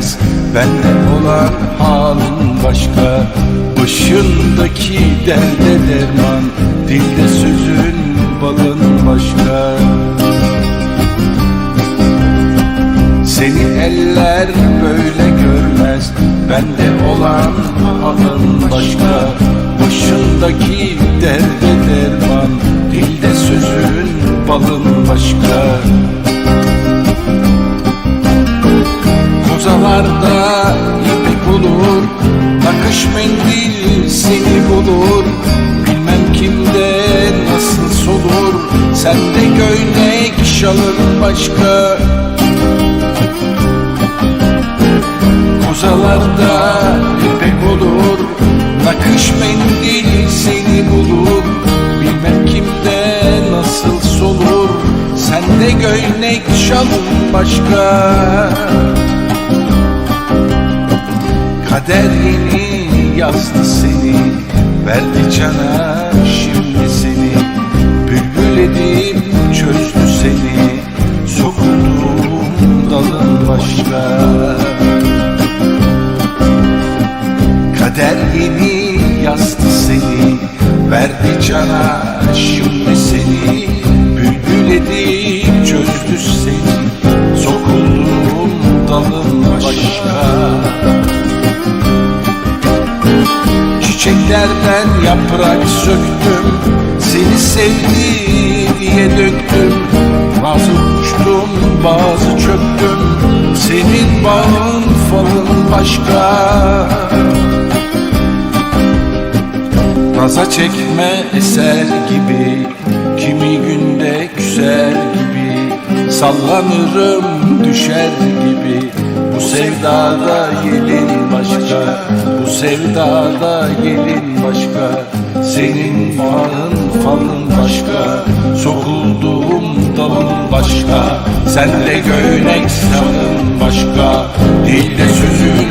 bilmez Benden olan halin başka. Başındaki derde derman Dilde sözün balın başka. Seni eller böyle görmez Bende olan halin başka. Başındaki derde derman Dilde sözün balın başka. Nakış mendil seni bulur. Bilmem kimde nasıl solur. Sende göynek şalın başka. Kozalarda ipek olur. Nakış mendil seni bulur. Bilmem kimde nasıl solur. Sende göynek şalın başka. Kader yeni yazdı seni Verdi cana şimdi seni. Bülbül edip çözdü seni Sokulduğum dalın başka Kader yeni yazdı seni Verdi cana şimdi seni. Bülbül edip çözdü seni Çiçeklerden yaprak söktüm Seni sevdi diye döktüm. Bazı uçtum bazı çöktüm Senin bağın falın başka. Naza çekme eser gibi Kimi günde küser gibi. Sallanırım düşer gibi sevdada gelin başka. Bu sevdada gelin başka. Senin bağın falın başka. Sokulduğum dalın başka. Sende göynek salın başka. Dilde sözün